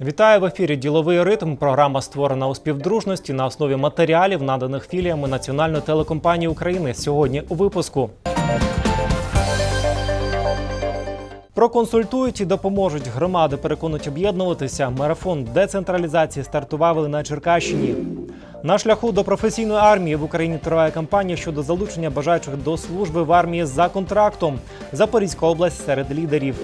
Вітаю в ефірі Діловий ритм. Програма створена у співдружності на основі матеріалів, наданих філіями Національної телекомпанії України. Сьогодні у випуску. Проконсультують і допоможуть громади переконуть об'єднуватися. Марафон децентралізації стартував на Черкащині. На шляху до професійної армії в Україні триває кампанія щодо залучення бажаючих до служби в армії за контрактом. Запорізька область серед лідерів.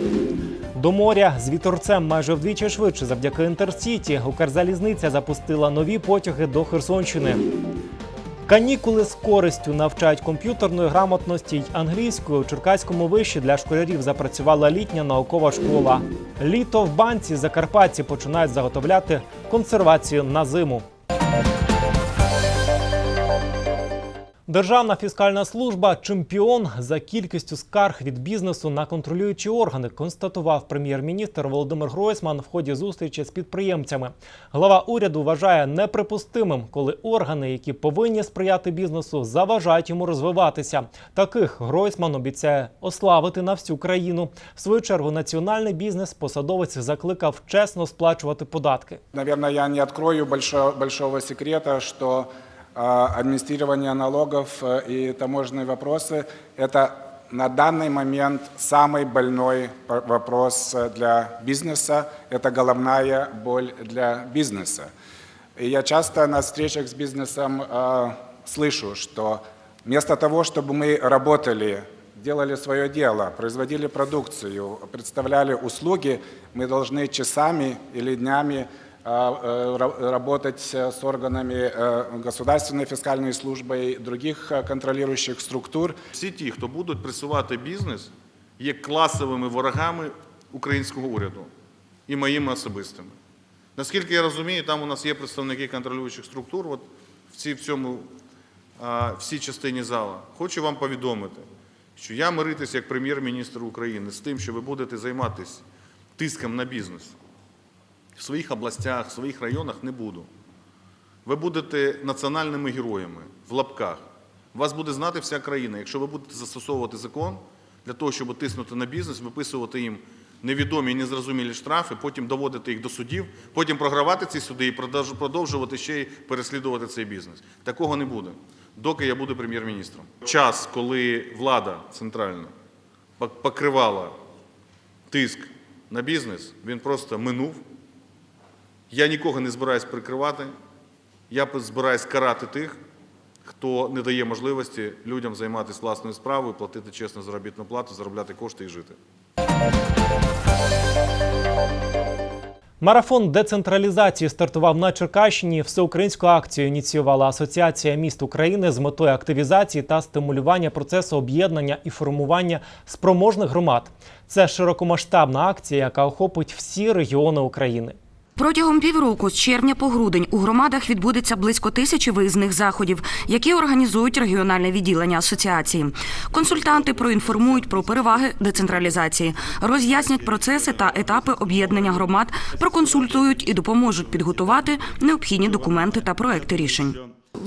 До моря з віторцем майже вдвічі швидше завдяки інтерсіті. Укрзалізниця запустила нові потяги до Херсонщини. Канікули з користю навчають комп'ютерної грамотності й англійської. У Черкаському виші для школярів запрацювала літня наукова школа. Літо в банці Закарпатці починають заготовляти консервацію на зиму. Державна фіскальна служба чемпіон за кількістю скарг від бізнесу на контролюючі органи, констатував прем'єр-міністр Володимир Гройсман в ході зустрічі з підприємцями. Глава уряду вважає неприпустимим, коли органи, які повинні сприяти бізнесу, заважають йому розвиватися. Таких Гройсман обіцяє ославити на всю країну. В свою чергу національний бізнес посадовець закликав чесно сплачувати податки. Наверное, я не открою большого, большого секрета, что э, администрирование налогов э, и таможенные вопросы – это на данный момент самый больной вопрос э, для бизнеса, это головная боль для бизнеса. И я часто на встречах с бизнесом э, слышу, что вместо того, чтобы мы работали, делали свое дело, производили продукцию, представляли услуги, мы должны часами или днями работать э, с органами э, государственной фискальной службы и других э, контролирующих структур. Всі ті, хто будуть пресувати бізнес, є класовими ворогами українського уряду і моїми особистими. Наскільки я розумію, там у нас є представники контролюючих структур, от в, цій, в цьому а, в цій частині зала. Хочу вам повідомити, що я миритися як прем'єр-міністр України з тим, що ви будете займатися тиском на бізнес в своїх областях, в своїх районах не буду. Ви будете національними героями в лапках. Вас буде знати вся країна. Якщо ви будете застосовувати закон для того, щоб тиснути на бізнес, виписувати їм невідомі і незрозумілі штрафи, потім доводити їх до судів, потім програвати ці суди і продовжувати ще й переслідувати цей бізнес. Такого не буде, доки я буду прем'єр-міністром. Час, коли влада центральна покривала тиск на бізнес, він просто минув. Я нікого не збираюсь прикривати. Я збираюсь карати тих, хто не дає можливості людям займатися власною справою, платити чесну заробітну плату, заробляти кошти і жити. Марафон децентралізації стартував на Черкащині. Всеукраїнську акцію ініціювала Асоціація міст України з метою активізації та стимулювання процесу об'єднання і формування спроможних громад. Це широкомасштабна акція, яка охопить всі регіони України. Протягом півроку з червня по грудень у громадах відбудеться близько тисячі виїзних заходів, які організують регіональне відділення асоціації. Консультанти проінформують про переваги децентралізації, роз'яснять процеси та етапи об'єднання громад, проконсультують і допоможуть підготувати необхідні документи та проекти рішень.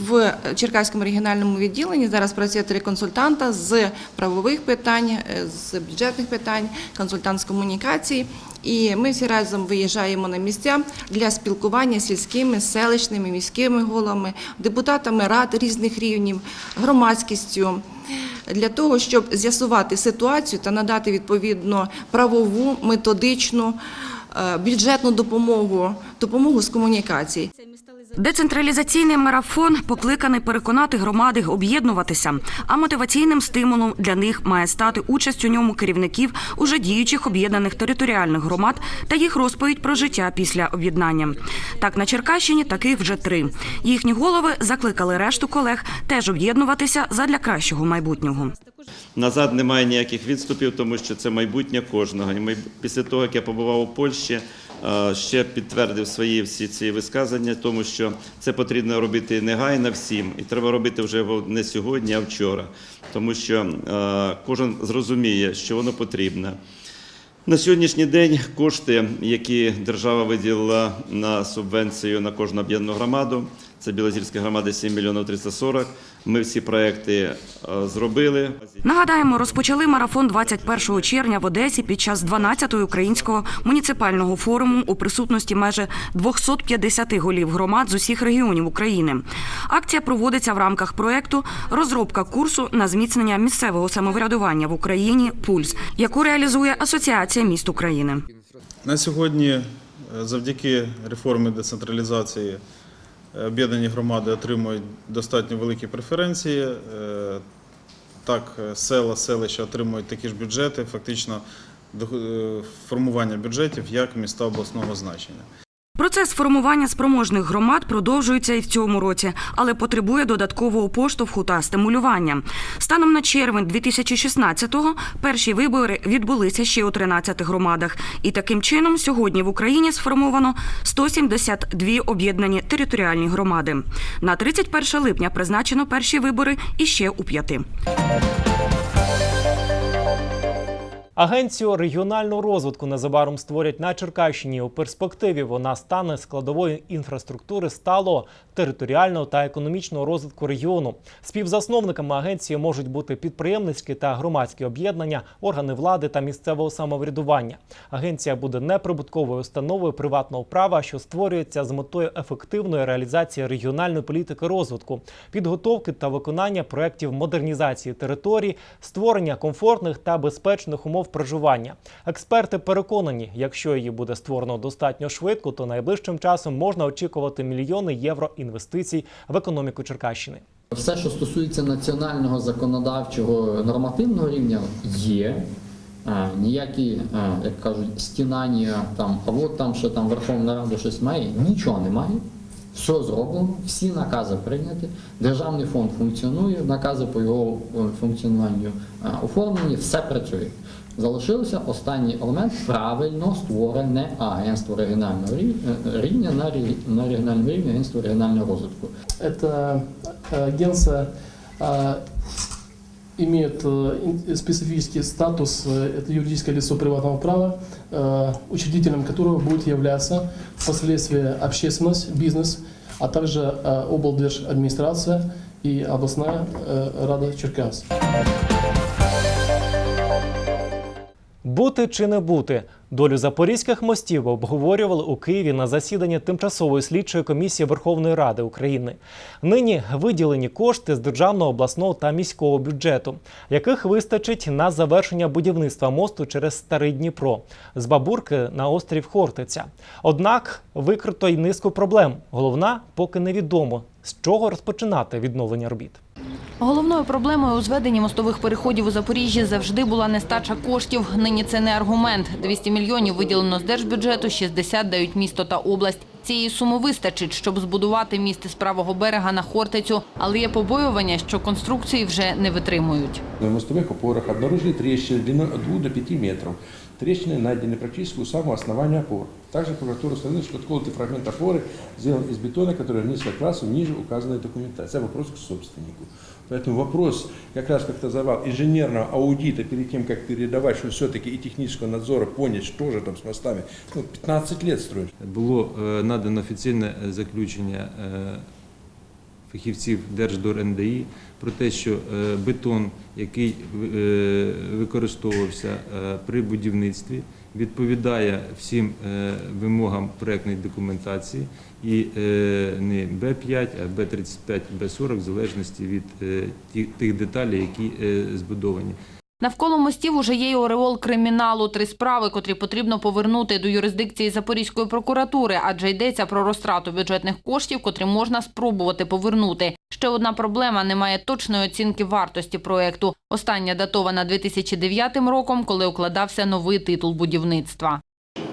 В Черкаському регіональному відділенні зараз працює три консультанта з правових питань, е, з бюджетних питань, консультант з комунікацій. І ми всі разом виїжджаємо на місця для спілкування з сільськими, селищними, міськими головами, депутатами рад різних рівнів, громадськістю. Для того щоб з'ясувати ситуацію та надати відповідно правову, методичну, е, бюджетну допомогу, допомогу з комунікацій. Децентралізаційний марафон покликаний переконати громади об'єднуватися, а мотиваційним стимулом для них має стати участь у ньому керівників уже діючих об'єднаних територіальних громад та їх розповідь про життя після об'єднання. Так на Черкащині таких вже три. Їхні голови закликали решту колег теж об'єднуватися задля кращого майбутнього. Назад немає ніяких відступів, тому що це майбутнє кожного. Після того, як я побував у Польщі, ще підтвердив свої всі ці висказання, тому що це потрібно робити негайно всім, і треба робити вже не сьогодні, а вчора, тому що е, кожен зрозуміє, що воно потрібно. На сьогоднішній день кошти, які держава виділила на субвенцію на кожну об'єднану громаду, це Білозірська громада 7 мільйонів 340. Ми всі проекти е, зробили. Нагадаємо, розпочали марафон 21 червня в Одесі під час 12-го українського муніципального форуму у присутності майже 250 голів громад з усіх регіонів України. Акція проводиться в рамках проекту Розробка курсу на зміцнення місцевого самоврядування в Україні Пульс, яку реалізує Асоціація міст України. На сьогодні, е, завдяки реформі децентралізації, об'єднані громади отримують достатньо великі преференції. Е, Так, е, села, селища отримують такі ж бюджети, фактично е, формування бюджетів як міста обласного значення. Процес формування спроможних громад продовжується і в цьому році, але потребує додаткового поштовху та стимулювання. Станом на червень 2016-го перші вибори відбулися ще у 13 громадах. І таким чином сьогодні в Україні сформовано 172 об'єднані територіальні громади. На 31 липня призначено перші вибори іще у п'яти. Агенцію регіонального розвитку незабаром створять на Черкащині. У перспективі вона стане складовою інфраструктури сталого територіального та економічного розвитку регіону. Співзасновниками агенції можуть бути підприємницькі та громадські об'єднання, органи влади та місцевого самоврядування. Агенція буде неприбутковою установою приватного права, що створюється з метою ефективної реалізації регіональної політики розвитку, підготовки та виконання проєктів модернізації територій, створення комфортних та безпечних умов проживання. Експерти переконані, якщо її буде створено достатньо швидко, то найближчим часом можна очікувати мільйони євро інвестицій в економіку Черкащини. Все, що стосується національного законодавчого нормативного рівня, є. А, ніякі, а, як кажуть, стінання там, а от там, що там Верховна Рада щось має, нічого немає. Все зроблено, всі накази прийняті. Державний фонд функціонує, накази по його е, функціонуванню оформлені, все працює. Залишився останній елемент правильно створене агентство регіонального рів- е, рівня на регі- на регіональному рівні агентство регіонального розвитку. Эта э, агенция э, имеет э, ин- специфический статус, э, это юридическое лицо приватного права, э, учредителем которого будет являться впоследствии общественность, бизнес, а также э, облдержадминистрация и областная э, рада Черкас. Бути чи не бути долю запорізьких мостів обговорювали у Києві на засіданні тимчасової слідчої комісії Верховної Ради України. Нині виділені кошти з державного обласного та міського бюджету, яких вистачить на завершення будівництва мосту через старий Дніпро з Бабурки на острів Хортиця. Однак викрито й низку проблем. Головна поки невідомо з чого розпочинати відновлення робіт. Головною проблемою у зведенні мостових переходів у Запоріжжі завжди була нестача коштів. Нині це не аргумент. 200 мільйонів виділено з держбюджету, 60 дають місто та область. Цієї суми вистачить, щоб збудувати міст з правого берега на Хортицю, але є побоювання, що конструкції вже не витримують. На мостовых опорах обнаружили трещины длиной от 2 до 5 метров. Трещины найдены практически у самого основания опор. Также прокуратура установила, что отколотый фрагмент опоры сделан из бетона, который в несколько классов ниже указанной документации. Это вопрос к собственнику. Поэтому вопрос, как раз как называл, инженерного аудита перед тем, как передавать, что все-таки и технического надзора понять, что же там с мостами, ну, 15 лет строим. було е, надано офіційне е, заключення е, фахівців Держдор НДІ про те, що е, бетон, який е, використовувався е, при будівництві, відповідає всім е, вимогам проектної документації і е, не Б5, а Б35, Б40 в залежності від е, тих деталей, які збудовані. Навколо мостів уже є й ореол криміналу. Три справи, котрі потрібно повернути до юрисдикції Запорізької прокуратури, адже йдеться про розтрату бюджетних коштів, котрі можна спробувати повернути. Ще одна проблема – немає точної оцінки вартості проекту. Остання датована 2009 роком, коли укладався новий титул будівництва.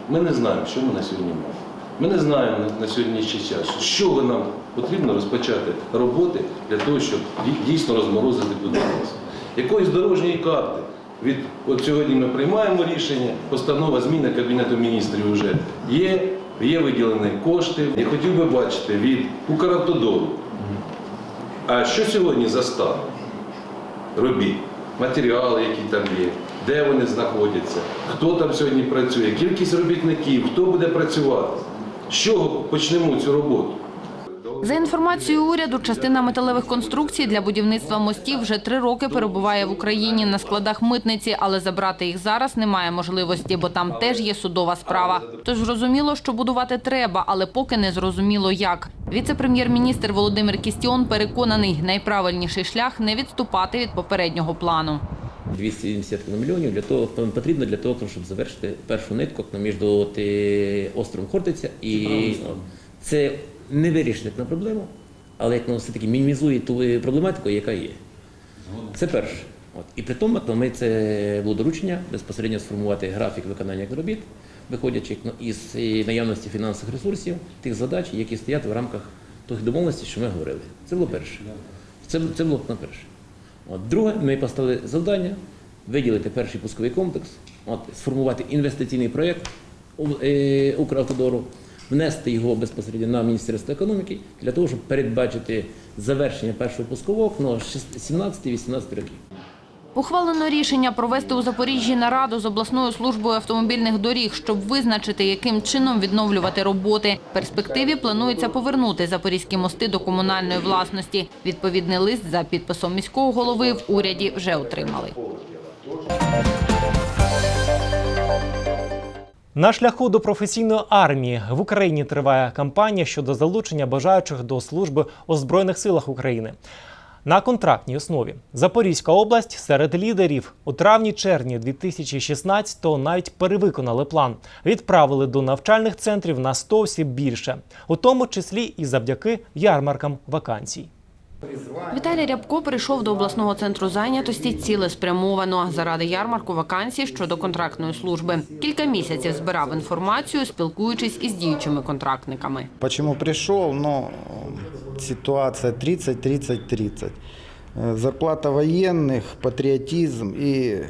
Ми не знаємо, що ми на сьогодні маємо. Ми не знаємо на- сьогоднішній час, з чого нам потрібно розпочати роботи для того, щоб дій- дійсно розморозити будівництво. Якоїсь дорожньої карти. Від от сьогодні ми приймаємо рішення, постанова зміни Кабінету міністрів вже є, є виділені кошти. Я хотів би бачити від Укравтодору. А що сьогодні за стан? Робіт, матеріали, які там є, де вони знаходяться, хто там сьогодні працює, кількість робітників, хто буде працювати. З чого почнемо цю роботу? За інформацією уряду, частина металевих конструкцій для будівництва мостів вже три роки перебуває в Україні на складах митниці, але забрати їх зараз немає можливості, бо там теж є судова справа. Тож зрозуміло, що будувати треба, але поки не зрозуміло як. Віце-прем'єр-міністр Володимир Кістіон переконаний, найправильніший шлях не відступати від попереднього плану. 270 мільйонів для того потрібно для того, щоб завершити першу нитку між е, островом Хортиця і. Це не вирішить на проблему, але як воно все-таки мінімізує ту е, проблематику, яка є. Це перше. От. І при тому, то ми це було доручення безпосередньо сформувати графік виконання робіт, виходячи ну, із е, наявності фінансових ресурсів, тих задач, які стоять в рамках тих домовленостей, що ми говорили. Це було перше. Це, це було на перше. От, друге, ми поставили завдання виділити перший пусковий комплекс, от, сформувати інвестиційний проєкт е, Укравтодору, внести його безпосередньо на Міністерство економіки для того, щоб передбачити завершення першого пускового ну, 17-18 років. Ухвалено рішення провести у Запоріжжі нараду з обласною службою автомобільних доріг, щоб визначити, яким чином відновлювати роботи. В перспективі планується повернути запорізькі мости до комунальної власності. Відповідний лист за підписом міського голови в уряді вже отримали. На шляху до професійної армії в Україні триває кампанія щодо залучення бажаючих до служби у Збройних силах України. На контрактній основі Запорізька область серед лідерів у травні-червні 2016-го навіть перевиконали план. Відправили до навчальних центрів на 100 осіб більше, у тому числі і завдяки ярмаркам вакансій. Віталій Рябко прийшов до обласного центру зайнятості цілеспрямовано заради ярмарку вакансій щодо контрактної служби. Кілька місяців збирав інформацію, спілкуючись із діючими контрактниками. Почему пришел? Ну, э, ситуация 30-30-30. Э, Зарплата военных, патриотизм и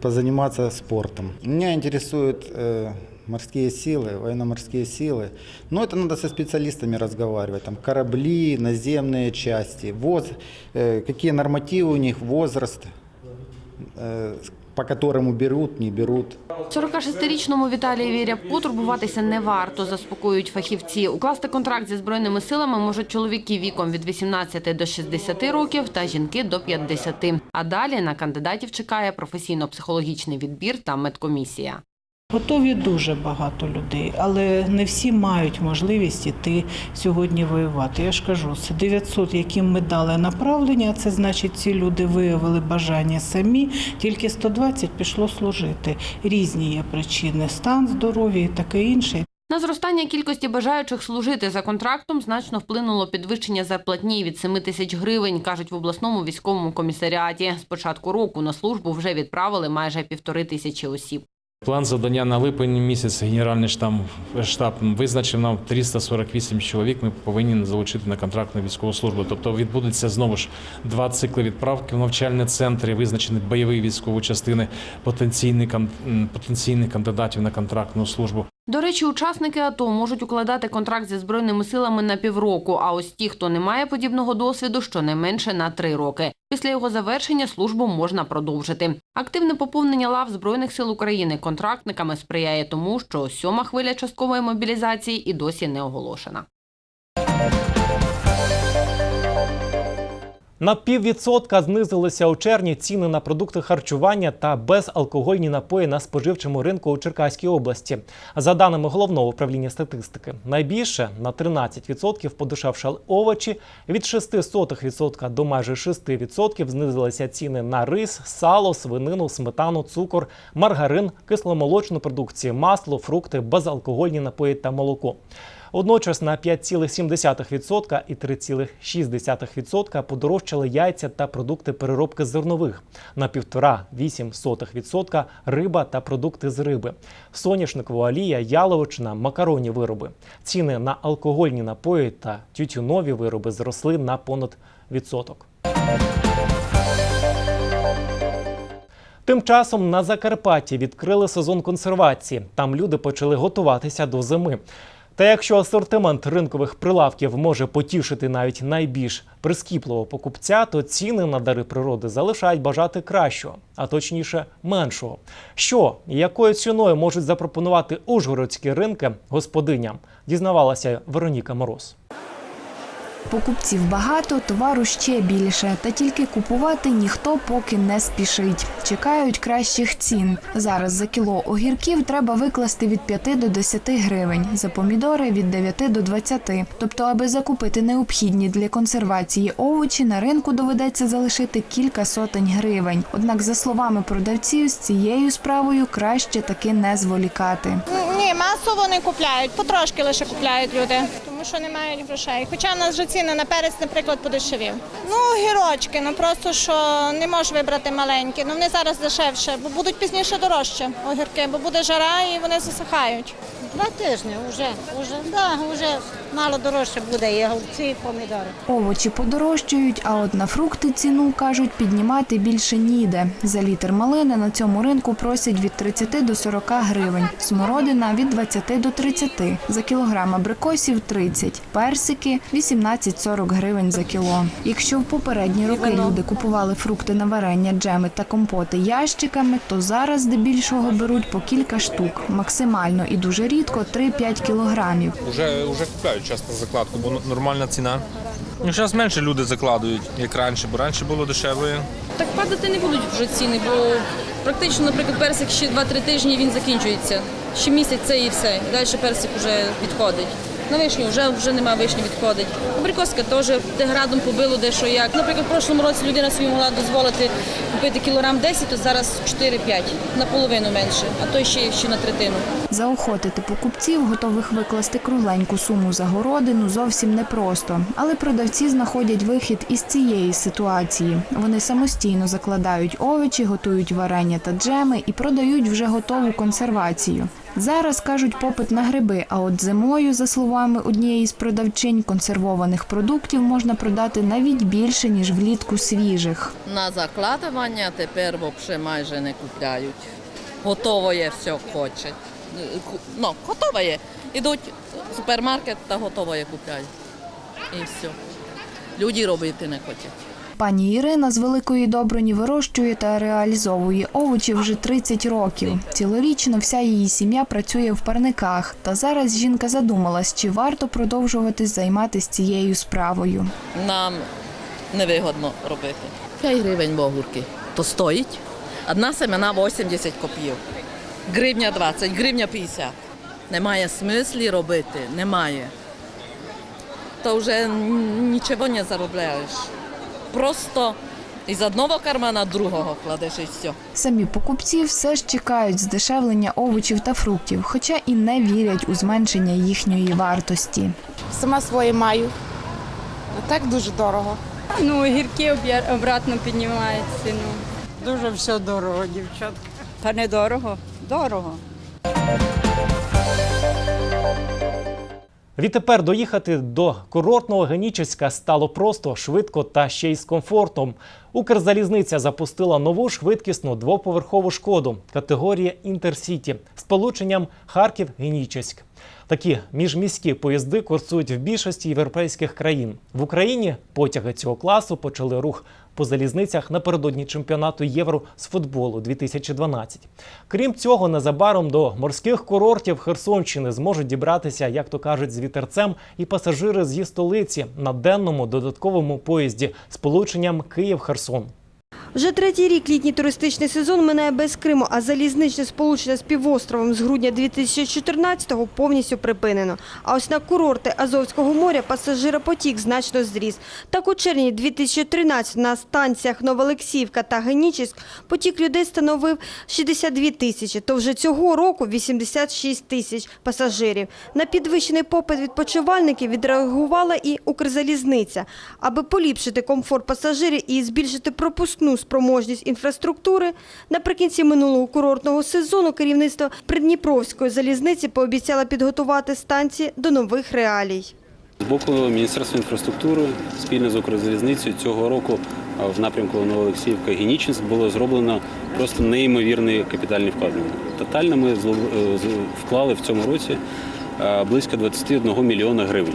позаниматься спортом. Меня интересуют э, морские силы, военно-морские силы. Но это надо со специалистами разговаривать. Там корабли, наземные части, воз, э, какие нормативы у них, возраст, э, по которому берут, не берут. 46-річному Віталієві Рябку турбуватися не варто, заспокоюють фахівці. Укласти контракт зі збройними силами можуть чоловіки віком від 18 до 60 років та жінки до 50. А далі на кандидатів чекає професійно-психологічний відбір та медкомісія. Готові дуже багато людей, але не всі мають можливість іти сьогодні воювати. Я ж кажу, це 900, яким ми дали направлення, це значить, ці люди виявили бажання самі, тільки 120 пішло служити. Різні є причини, стан здоров'я і таке інше. На зростання кількості бажаючих служити за контрактом значно вплинуло підвищення зарплатні від 7 тисяч гривень, кажуть в обласному військовому комісаріаті. З початку року на службу вже відправили майже півтори тисячі осіб. План завдання на липень місяць Генеральний штаб, визначив нам 348 чоловік. Ми повинні залучити на контрактну військову службу. Тобто відбудеться знову ж два цикли відправки в навчальні центри, визначені бойові військові частини потенційних кандидатів на контрактну службу. До речі, учасники АТО можуть укладати контракт зі збройними силами на півроку. А ось ті, хто не має подібного досвіду, щонайменше на три роки. Після його завершення службу можна продовжити. Активне поповнення лав збройних сил України контрактниками сприяє тому, що сьома хвиля часткової мобілізації і досі не оголошена. На піввідсотка знизилися у червні ціни на продукти харчування та безалкогольні напої на споживчому ринку у Черкаській області. За даними головного управління статистики, найбільше на 13% подешевшали овочі, від 0,06% до майже 6% знизилися ціни на рис, сало, свинину, сметану, цукор, маргарин, кисломолочну продукцію, масло, фрукти, безалкогольні напої та молоко. Одночас на 5,7% і 3,6% подорожчали яйця та продукти переробки зернових, на 1,5-8% риба та продукти з риби, соняшникова олія, яловичина, макаронні вироби. Ціни на алкогольні напої та тютюнові вироби зросли на понад відсоток. Тим часом на Закарпатті відкрили сезон консервації. Там люди почали готуватися до зими. Та якщо асортимент ринкових прилавків може потішити навіть найбільш прискіпливого покупця, то ціни на дари природи залишають бажати кращого, а точніше меншого. Що і якою ціною можуть запропонувати ужгородські ринки господиням, дізнавалася Вероніка Мороз. Покупців багато, товару ще більше, та тільки купувати ніхто поки не спішить. Чекають кращих цін. Зараз за кіло огірків треба викласти від 5 до 10 гривень, за помідори від 9 до 20. Тобто, аби закупити необхідні для консервації овочі, на ринку доведеться залишити кілька сотень гривень. Однак, за словами продавців, з цією справою краще таки не зволікати. Ні, масово не купляють, потрошки лише купляють люди, тому що не мають грошей. Хоча в нас вже ціни на перець, наприклад, подешевів. Ну, гірочки, ну просто що не можеш вибрати маленькі. Ну вони зараз дешевше, бо будуть пізніше дорожче огірки, бо буде жара і вони засихають. Два тижні вже, вже, да, вже мало дорожче буде і голубці, і помідори. Овочі подорожчають, а от на фрукти ціну кажуть піднімати більше ніде. За літр малини на цьому ринку просять від 30 до 40 гривень, смородина від 20 до 30, за кілограм абрикосів 30, персики 18-40 гривень за кіло. Якщо в попередні роки люди купували фрукти на варення, джеми та компоти ящиками, то зараз здебільшого беруть по кілька штук, максимально і дуже рідко 3-5 кілограмів. Уже, уже купляють часто закладку, бо нормальна ціна. Ну, зараз менше люди закладують, як раніше, бо раніше було дешевше. Так падати не будуть вже ціни, бо практично, наприклад, персик ще 2-3 тижні він закінчується. Ще місяць це і все. Далі персик вже відходить. На вишню вже, вже немає вишні відходить. Абрикоска теж градом побило дещо як. Наприклад, в прошлому році людина собі могла дозволити купити кілограм 10, то зараз 4-5, наполовину менше, а то ще, ще на третину. Заохотити покупців, готових викласти кругленьку суму за городину, зовсім непросто. Але продавці знаходять вихід із цієї ситуації. Вони самостійно закладають овочі, готують варення та джеми і продають вже готову консервацію. Зараз кажуть попит на гриби, а от зимою, за словами однієї з продавчинь, консервованих продуктів можна продати навіть більше ніж влітку свіжих. На закладування тепер взагалі майже не купляють. Готово є все хочуть. Ну, готове є. Ідуть в супермаркет та готово є купляють. І все. Люди робити не хочуть. Пані Ірина з Великої Доброні вирощує та реалізовує овочі вже 30 років. Цілорічно вся її сім'я працює в парниках. Та зараз жінка задумалась, чи варто продовжувати займатися цією справою. Нам невигодно робити. 5 гривень в огурки. То стоїть. Одна семена 80 копійок. Гривня 20, гривня 50. Немає смислі робити, немає. То вже нічого не заробляєш. Просто із одного кармана другого кладеш і все. Самі покупці все ж чекають здешевлення овочів та фруктів, хоча і не вірять у зменшення їхньої вартості. Сама своє маю. А так дуже дорого. Ну, огірки об'я- обратно піднімають ціну. Дуже все дорого, дівчатка. Та не дорого? Дорого. Відтепер доїхати до курортного Генічеська стало просто, швидко та ще й з комфортом. Укрзалізниця запустила нову швидкісну двоповерхову шкоду категорії Інтерсіті з полученням Харків-Генічеськ. Такі міжміські поїзди курсують в більшості європейських країн. В Україні потяги цього класу почали рух по залізницях напередодні чемпіонату Євро з футболу 2012. Крім цього, незабаром до морських курортів Херсонщини зможуть дібратися, як то кажуть, з вітерцем і пасажири з її столиці на денному додатковому поїзді з полученням Київ-Херсон. Вже третій рік літній туристичний сезон минає без Криму, а залізничне сполучення з півостровом з грудня 2014-го повністю припинено. А ось на курорти Азовського моря пасажиропотік значно зріс. Так у червні 2013 на станціях Новоолексіївка та Генічеськ потік людей становив 62 тисячі, то вже цього року 86 тисяч пасажирів. На підвищений попит відпочивальників відреагувала і Укрзалізниця. Аби поліпшити комфорт пасажирів і збільшити пропускну спроможність інфраструктури, наприкінці минулого курортного сезону керівництво Придніпровської залізниці пообіцяло підготувати станції до нових реалій. З боку Міністерства інфраструктури спільно з Укрзалізницею цього року в напрямку Новоолексіївка Генічинськ було зроблено просто неймовірні капітальні вкладення. Тотально ми е, вклали в цьому році близько 21 мільйона гривень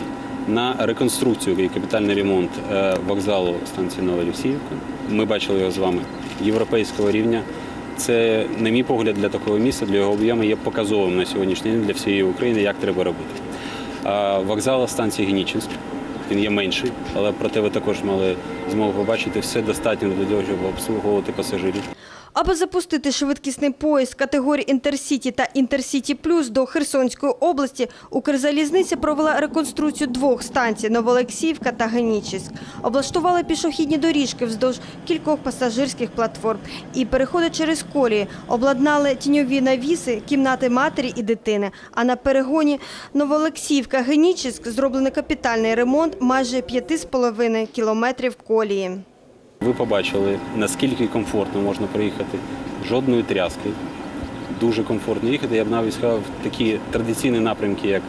на реконструкцію і капітальний ремонт е, вокзалу станції Нова Олексіївка. Ми бачили його з вами європейського рівня. Це, на мій погляд, для такого міста, для його об'єму є показовим на сьогоднішній день для всієї України, як треба робити. Вокзал станції Генічинськ, він є менший, але проте ви також мали змогу побачити все достатньо для того, щоб обслуговувати пасажирів. Аби запустити швидкісний поїзд категорії Інтерсіті та Інтерсіті Плюс до Херсонської області, Укрзалізниця провела реконструкцію двох станцій Новоолексіївка та Генічеськ. Облаштували пішохідні доріжки вздовж кількох пасажирських платформ і переходи через колії. Обладнали тіньові навіси, кімнати матері і дитини. А на перегоні Новоолексіївка Генічеськ зроблений капітальний ремонт майже 5,5 кілометрів колії. Ви побачили, наскільки комфортно можна проїхати. Жодної тряски. Дуже комфортно їхати. Я б навіть сказав, такі традиційні напрямки, як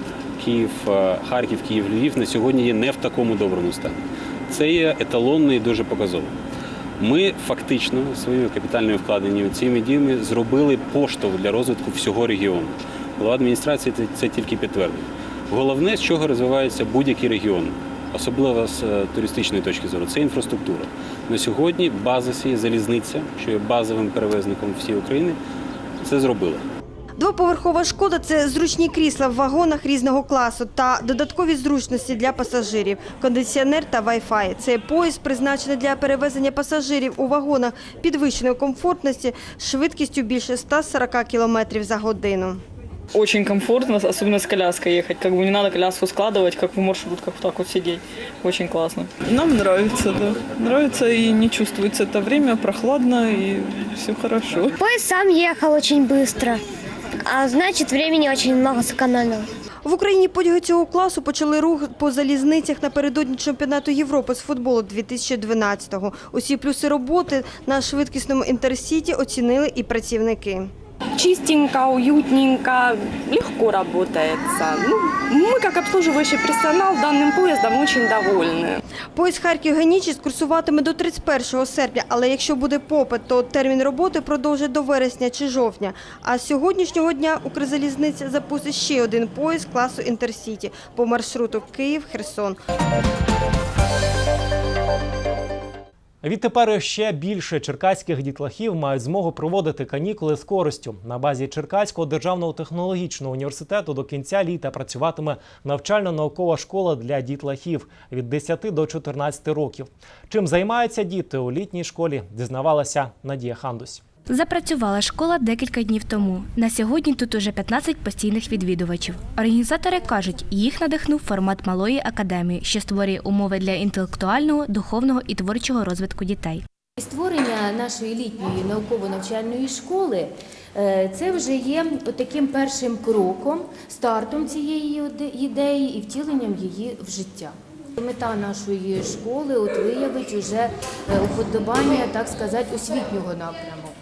Київ, е, Харків, Київ, Львів, на сьогодні є не в такому доброму стані. Це є еталонно і дуже показово. Ми фактично своїми капітальними вкладеннями цими діями зробили поштовх для розвитку всього регіону. Голова адміністрації це, тільки підтвердив. Головне, з чого розвивається будь-який регіон, особливо з е, туристичної точки зору, це інфраструктура. На сьогодні база цієї залізниця, що є базовим перевезником всієї України, це зробила. Двоповерхова шкода це зручні крісла в вагонах різного класу та додаткові зручності для пасажирів, кондиціонер та Wi-Fi. Цей поїзд призначений для перевезення пасажирів у вагонах підвищеної комфортності швидкістю більше 140 км за годину. Очень комфортно, особенно с коляской ехать. Как бы не надо коляску складывать, как в маршрутках, вот так вот сидеть. Очень классно. Нам нравится, да. Нравится и не чувствуется это время, прохладно и все хорошо. Поезд сам ехал очень быстро, а значит времени очень много сэкономил. В Україні потяги цього класу почали рух по залізницях напередодні чемпіонату Європи з футболу 2012-го. Усі плюси роботи на швидкісному інтерсіті оцінили і працівники. Чистенько, уютненько, легко работается. Ну, мы, как обслуживающий персонал, данным поездом очень довольны. Поїзд Харків Генічіс курсуватиме до 31 серпня, але якщо буде попит, то термін роботи продовжить до вересня чи жовтня. А з сьогоднішнього дня Укрзалізниця запустить ще один поїзд класу Інтерсіті по маршруту Київ-Херсон. Відтепер ще більше черкаських дітлахів мають змогу проводити канікули з користю. На базі Черкаського державного технологічного університету до кінця літа працюватиме навчально-наукова школа для дітлахів від 10 до 14 років. Чим займаються діти у літній школі, дізнавалася Надія Хандусь. Запрацювала школа декілька днів тому. На сьогодні тут уже 15 постійних відвідувачів. Організатори кажуть, їх надихнув формат малої академії, що створює умови для інтелектуального, духовного і творчого розвитку дітей. Створення нашої літньої науково-навчальної школи е, це вже є таким першим кроком, стартом цієї ідеї і втіленням її в життя. Мета нашої школи от виявить уже е, уподобання, так сказати, освітнього напряму.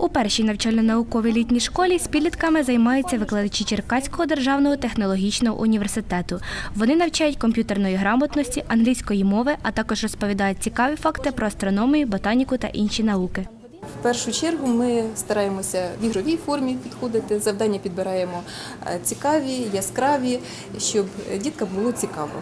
У першій навчально-науковій літній школі з підлітками займаються викладачі Черкаського державного технологічного університету. Вони навчають комп'ютерної грамотності, англійської мови, а також розповідають цікаві факти про астрономію, ботаніку та інші науки. В першу чергу ми стараємося в ігровій формі підходити. Завдання підбираємо е, цікаві, яскраві, щоб діткам було цікаво.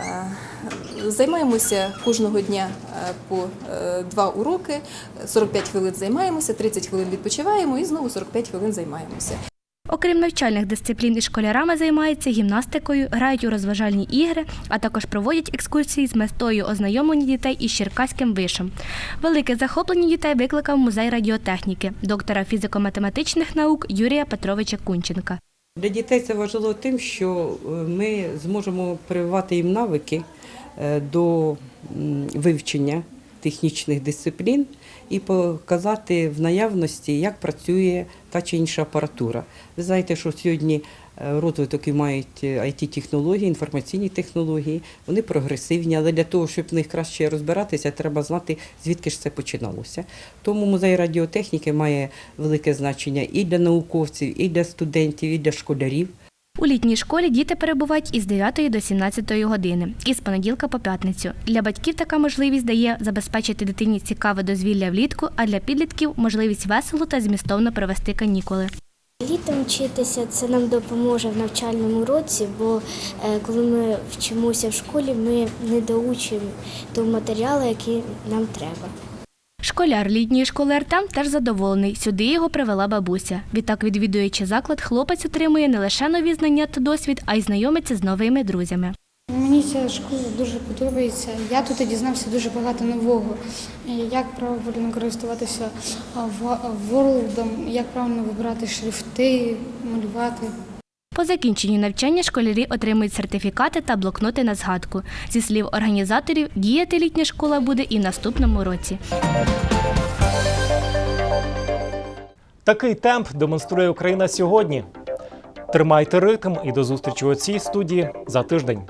Е, Займаємося кожного дня е, по е, два уроки, 45 хвилин займаємося, 30 хвилин відпочиваємо і знову 45 хвилин займаємося. Окрім навчальних дисциплін із школярами займаються гімнастикою, грають у розважальні ігри, а також проводять екскурсії з метою ознайомлення дітей із черкаським вишем. Велике захоплення дітей викликав музей радіотехніки доктора фізико-математичних наук Юрія Петровича Кунченка. Для дітей це важливо тим, що е, ми зможемо прививати їм навики е, до вивчення технічних дисциплін і показати в наявності, як працює та чи інша апаратура. Ви знаєте, що сьогодні е, розвиток і мають it технології інформаційні технології, вони прогресивні, але для того, щоб в них краще розбиратися, треба знати, звідки ж це починалося. Тому музей радіотехніки має велике значення і для науковців, і для студентів, і для школярів. У літній школі діти перебувають із 9 до 17 години і з понеділка по п'ятницю. Для батьків така можливість дає забезпечити дитині цікаве дозвілля влітку, а для підлітків можливість весело та змістовно провести канікули. Літом вчитися це нам допоможе в навчальному році, бо е, коли ми вчимося в школі, ми не доучуємо того матеріалу, який нам треба. Школяр літньої школи Артем теж задоволений. Сюди його привела бабуся. Відтак, відвідуючи заклад, хлопець отримує не лише нові знання та досвід, а й знайомиться з новими друзями. Мені ця школа дуже подобається. Я тут дізнався дуже багато нового. Як правильно користуватися Word, як правильно вибирати шрифти, малювати. По закінченню навчання школярі отримують сертифікати та блокноти на згадку. Зі слів організаторів, діяти літня школа буде і в наступному році. Такий темп демонструє Україна сьогодні. Тримайте ритм і до зустрічі у цій студії за тиждень.